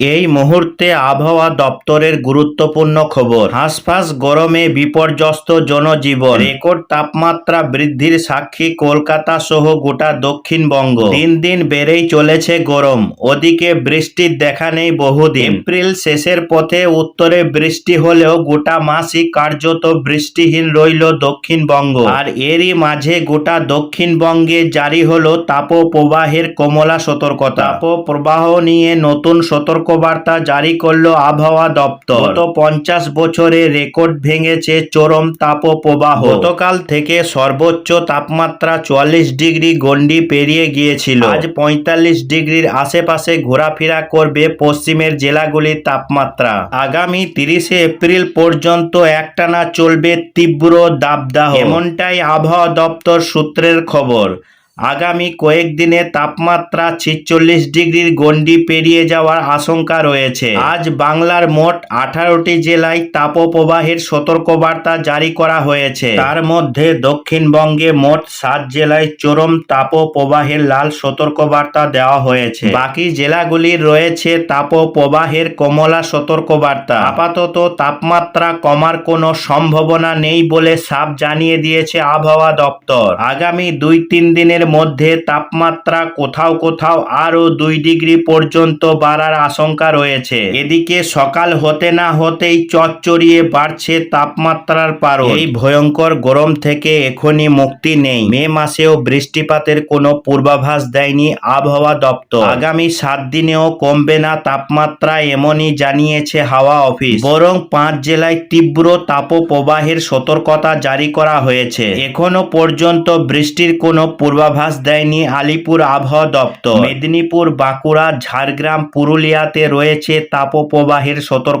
এই মুহূর্তে আবহাওয়া দপ্তরের গুরুত্বপূর্ণ খবর। হাঁসফাঁস গরমে বিপর্যস্ত জনজীবন। রেকর্ড তাপমাত্রা বৃদ্ধির সাক্ষী কলকাতা সহ গোটা দক্ষিণবঙ্গ। দিন দিন বেড়েই চলেছে গরম। ওদিকে বৃষ্টির দেখা নেই বহুদিন। এপ্রিল শেষের পথে উত্তরে বৃষ্টি হলেও গোটা মাসই কার্যত বৃষ্টিহীন রইল দক্ষিণবঙ্গ। আর এরই মাঝে গোটা দক্ষিণবঙ্গে জারি হলো তাপপ্রবাহের কমলা সতর্কতা। তাপপ্রবাহ নিয়ে নতুন সতর্কবার্তা জারি করল আবহাওয়া দপ্তর। গত পঞ্চাশ বছরে রেকর্ড ভেঙেছে চরম তাপপ্রবাহ। গতকাল থেকে সর্বোচ্চ তাপমাত্রা চুয়াল্লিশ ডিগ্রি গন্ডি পেরিয়ে গিয়েছিল। আজ পঁয়তাল্লিশ ডিগ্রির আশেপাশে ঘোরাফেরা করবে পশ্চিমের জেলাগুলির তাপমাত্রা। আগামী তিরিশে এপ্রিল পর্যন্ত একটানা চলবে তীব্র দাবদাহ। এমনটাই আবহাওয়া দপ্তর সূত্রের খবর। আগামী কয়েকদিনে তাপমাত্রা ছিচল্লিশ ডিগ্রির গণ্ডি পেরিয়ে যাওয়ার আশঙ্কা রয়েছে। আজ বাংলার মোট আঠারোটি জেলায় তাপপ্রবাহের সতর্কবার্তা জারি করা হয়েছে। তার মধ্যে দক্ষিণবঙ্গে মোট সাত জেলায় চরম তাপপ্রবাহের লাল সতর্কবার্তা দেওয়া হয়েছে। বাকি জেলাগুলির রয়েছে তাপপ্রবাহের কমলা সতর্কবার্তা। আপাতত তাপমাত্রা কমার কোনো সম্ভাবনা নেই বলে সাফ জানিয়ে দিয়েছে আবহাওয়া দপ্তর। আগামী দুই তিন দিনের মধ্যে তাপমাত্রা কোথাও কোথাও আরও দুই ডিগ্রি পর্যন্ত বাড়ার আশঙ্কা রয়েছে। এদিকে সকাল হতে না হতেই চচ্চড়িয়ে বাড়ছে তাপমাত্রার পারো এই ভয়ঙ্কর গরম থেকে এখনই মুক্তি নেই। মে মাসেও বৃষ্টিপাতের কোনো পূর্বাভাস দেয়নি আবহাওয়া দপ্তর। আগামী সাত দিনেও কমবে না তাপমাত্রা এমনই জানিয়েছে হাওয়া অফিস। বরং পাঁচ জেলায় তীব্র তাপপ্রবাহের সতর্কতা জারি করা হয়েছে। এখনও পর্যন্ত বৃষ্টির কোনো পূর্বাভাস দেয়নি আলিপুর আবহাওয়া দপ্তর। মেদিনীপুর, বাঁকুড়া, ঝাড়গ্রাম, পুরুলিয়াতে রয়েছে তাপপ্রবাহের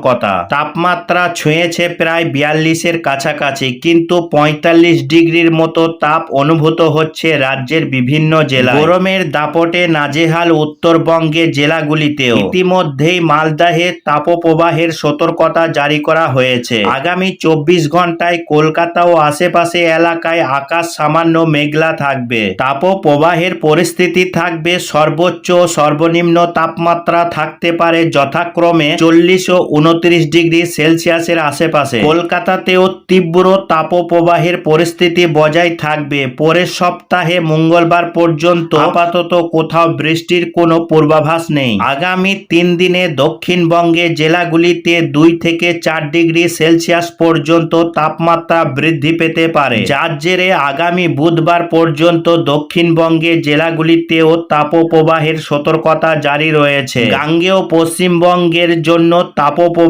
সতর্কতা তাপমাত্রা ছুঁয়েছে প্রায় বিয়াল্লিশের কাছাকাছি, কিন্তু পঁয়তাল্লিশ ডিগ্রির মতো তাপ অনুভূত হচ্ছে রাজ্যের বিভিন্ন জেলা গরমের দাপটে নাজেহাল উত্তরবঙ্গে জেলাগুলিতেও। ইতিমধ্যেই মালদাহে তাপপ্রবাহের সতর্কতা জারি করা হয়েছে। আগামী চব্বিশ ঘন্টায় কলকাতা ও আশেপাশে এলাকায় আকাশ সামান্য মেঘলা থাকবে। তাপপ্রবাহের পরিস্থিতি থাকবে সর্বোচ্চ সর্বনিম্ন তাপমাত্রা থাকতে পারে যথাক্রমে চল্লিশ ও উনত্রিশ ডিগ্রি সেলসিয়াসের আশেপাশে। কলকাতাতেও তীব্র তাপপ্রবাহের পরিস্থিতি বজায় থাকবে। পরের সপ্তাহে মঙ্গলবার পর্যন্ত আপাতত কোথাও বৃষ্টির কোনো পূর্বাভাস নেই। আগামী তিন দিনে দক্ষিণবঙ্গে জেলাগুলিতে দুই থেকে চার ডিগ্রি সেলসিয়াস পর্যন্ত তাপমাত্রা বৃদ্ধি পেতে পারে। যার জেরে আগামী বুধবার পর্যন্ত দক্ষিণবঙ্গে জেলাগুলিতেও তাপপ্রবাহের সতর্কতা জারি রয়েছে। গাঙ্গেয় পশ্চিমবঙ্গের জন্য তাপপ্রবাহে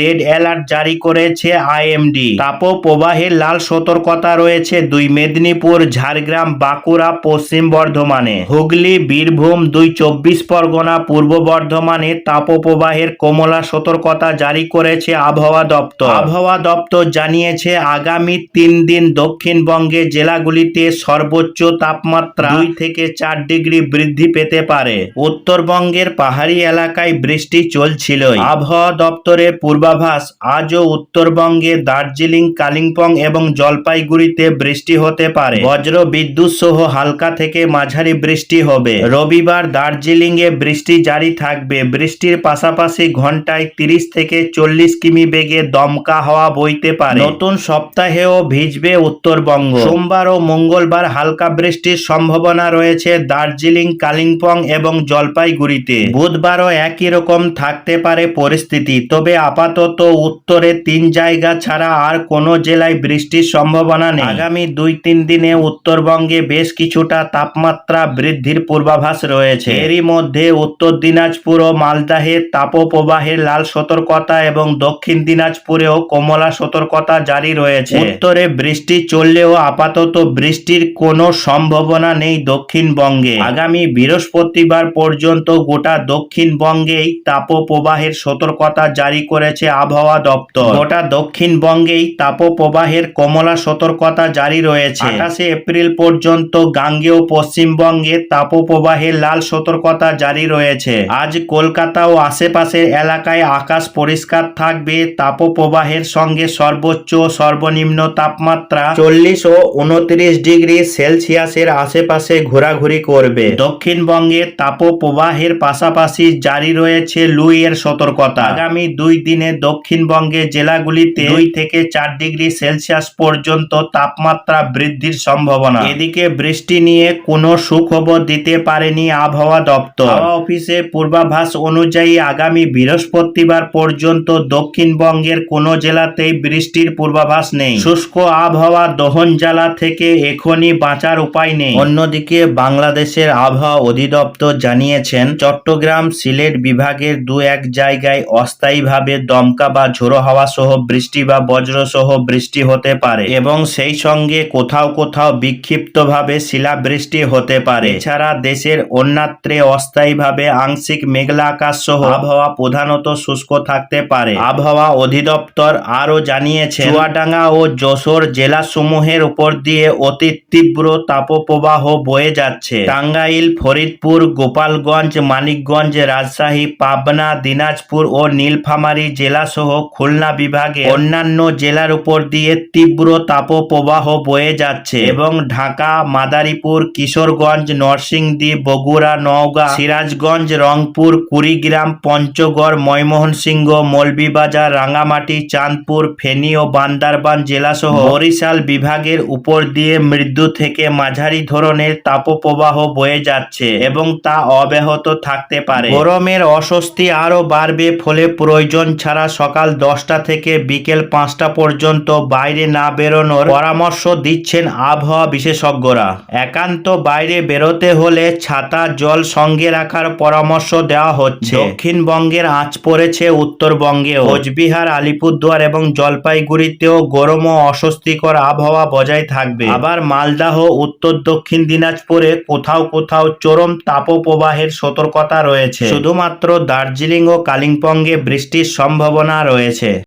রেড অ্যালার্ট জারি করেছে আইএমডি। তাপপ্রবাহের লাল সতর্কতা রয়েছে দুই মেদিনীপুর, ঝাড়গ্রাম, বাঁকুড়া, পশ্চিম বর্ধমানে। হুগলি, বীরভূম দুই চব্বিশ পরগনা, পূর্ব বর্ধমানে তাপপ্রবাহের কমলা সতর্কতা জারি করেছে আবহাওয়া দপ্তর। আবহাওয়া দপ্তর জানিয়েছে, আগামী তিন দিন দক্ষিণবঙ্গে জেলাগুলিতে সর্বোচ্চ তাপমাত্রা দুই থেকে চার ডিগ্রি বৃদ্ধি পেতে পারে। উত্তরবঙ্গের পাহাড়ি এলাকায় বৃষ্টি চলছিল আবহাওয়া দপ্তরের পূর্বাভাস, আজও উত্তরবঙ্গে দার্জিলিং, কালিম্পং এবং জলপাইগুড়িতে বৃষ্টি হতে পারে। বজ্র বিদ্যুৎ সহ হালকা থেকে মাঝারি বৃষ্টি হবে। রবিবার দার্জিলিং এ বৃষ্টি জারি থাকবে। বৃষ্টির পাশাপাশি ঘন্টায় তিরিশ থেকে চল্লিশ কিমি বেগে দমকা হাওয়া বইতে পারে। নতুন সপ্তাহেও ভিজবে উত্তরবঙ্গ। সোমবার ও মঙ্গলবার হালকা বৃষ্টির সম্ভাবনা রয়েছে দার্জিলিং, কালিম্পং এবং জলপাইগুড়িতে। বুধবারও একই রকম থাকতে পারে পরিস্থিতি। তবে আপাতত উত্তরে তিন জায়গা ছাড়া আর কোনো জেলায় বৃষ্টির সম্ভাবনা নেই। আগামী দুই তিন দিনে উত্তরবঙ্গে বেশ কিছুটা তাপমাত্রা বৃদ্ধির পূর্বাভাস রয়েছে। এরই মধ্যে উত্তর দিনাজপুর ও মালদাহে তাপপ্রবাহের লাল সতর্কতা এবং দক্ষিণ দিনাজপুরেও কমলা সতর্কতা জারি রয়েছে। উত্তরে বৃষ্টি চললেও আপাতত বৃষ্টির কোনো সম্ভাবনা নেই দক্ষিণবঙ্গে। আগামী বৃহস্পতিবার পর্যন্ত গোটা দক্ষিণবঙ্গেই তাপপ্রবাহের সতর্কতা জারি জারি করেছে আবহাওয়া দপ্তর। গোটা দক্ষিণবঙ্গেই তাপপ্রবাহের কমলা সতর্কতা জারি রয়েছে। আঠাশে এপ্রিল পর্যন্ত গাঙ্গেয় পশ্চিমবঙ্গে তাপপ্রবাহের লাল সতর্কতা জারি রয়েছে। আজ কলকাতা ও আশেপাশের এলাকায় আকাশ পরিষ্কার থাকবে। তাপপ্রবাহের সঙ্গে সর্বোচ্চ সর্বনিম্ন তাপমাত্রা চল্লিশ ও উনত্রিশ ডিগ্রি সেলসিয়াসের আশেপাশে ঘোরাঘুরি করবে। দক্ষিণবঙ্গে তাপপ্রবাহের পাশাপাশি জারি রয়েছে লুইয়ের সতর্কতা। আগামী দুই দিনে দক্ষিণবঙ্গের জেলাগুলিতে দুই থেকে চার ডিগ্রি সেলসিয়াস পর্যন্ত তাপমাত্রা বৃদ্ধির সম্ভাবনা। এদিকে বৃষ্টি নিয়ে কোনো সুখবর দিতে পারেনি আবহাওয়া দপ্তর। হাওয়া অফিসের পূর্বাভাস অনুযায়ী আগামী বৃহস্পতিবার পর্যন্ত দক্ষিণবঙ্গের কোনো জেলাতেই বৃষ্টির পূর্বাভাস নেই। শুষ্ক আবহাওয়া দহন জ্বালা থেকে এখনই বাঁচার উপায় নেই। অন্যদিকে বাংলাদেশের আবহাওয়া অধিদপ্তর জানিয়েছেন চট্টগ্রাম সিলেট বিভাগের দু এক জায়গায় অস্থায়ীভাবে দমকা বা ঝোড়ো হাওয়া সহ বৃষ্টি বা বজ্র সহ বৃষ্টি হতে পারে এবং সেই সঙ্গে কোথাও কোথাও বিক্ষিপ্তভাবে শিলাবৃষ্টি হতে পারে। এছাড়া দেশের অন্যত্রে অস্থায়ীভাবে আংশিক মেঘলা আকাশ সহ আবহাওয়া প্রধানত শুষ্ক থাকতে পারে। আবহাওয়া অধিদপ্তর আরও জানিয়েছে চুয়াডাঙ্গা ও যশোর জেলাসমূহের উপর দিয়ে অতি তীব্র তাপপ্রবাহ বয়ে যাচ্ছে। টাঙ্গাইল, ফরিদপুর, গোপালগঞ্জ, মানিকগঞ্জ, রাজশাহী, পাবনা, দিনাজপুর ও নীলফামারী জেলাসহ খুলনা বিভাগে অন্যান্য জেলার উপর দিয়ে তীব্র তাপপ্রবাহ বয়ে যাচ্ছে এবং ঢাকা, মাদারীপুর, কিশোরগঞ্জ, নরসিংদী, বগুড়া, নওগাঁ, সিরাজগঞ্জ, রংপুর, কুড়িগ্রাম, পঞ্চগড় ময়মোহনসিংহ মৌলভীবাজার রাঙামাটি চাঁদপুর, ফেনী ও বান্দারবান জেলাসহ বরিশাল বিভাগের উপর দিয়ে মৃদু থেকে মাঝারি ধরনের তাপপ্রবাহ বয়ে যাচ্ছে এবং তা অব্যাহত থাকতে পারে। গরমের অস্বস্তি আরও বাড়বে ফলে প্রয়োজন ছাড়া সকাল দশটা থেকে বিকেল পাঁচটা পর্যন্ত বাইরে না বেরোনোর পরামর্শ দিচ্ছেন আবহাওয়া বিশেষজ্ঞরা। একান্ত বাইরে বেরোতে হলে ছাতা, জল সঙ্গে রাখার পরামর্শ দেওয়া হচ্ছে। দক্ষিণবঙ্গের আঁচ পড়েছে উত্তরবঙ্গেও। কোচবিহার, আলিপুরদুয়ার এবং জলপাইগুড়িতেও গরম ও অস্বস্তিকর আবহাওয়া বজায় থাকবে। আবার মালদাহ উত্তর দক্ষিণ দিনাজপুরে কোথাও কোথাও চরম তাপপ্রবাহের সতর্কতা রয়েছে। শুধুমাত্র দার্জিলিং ও কালিম্পংয়ে সম্ভাবনা রয়েছে।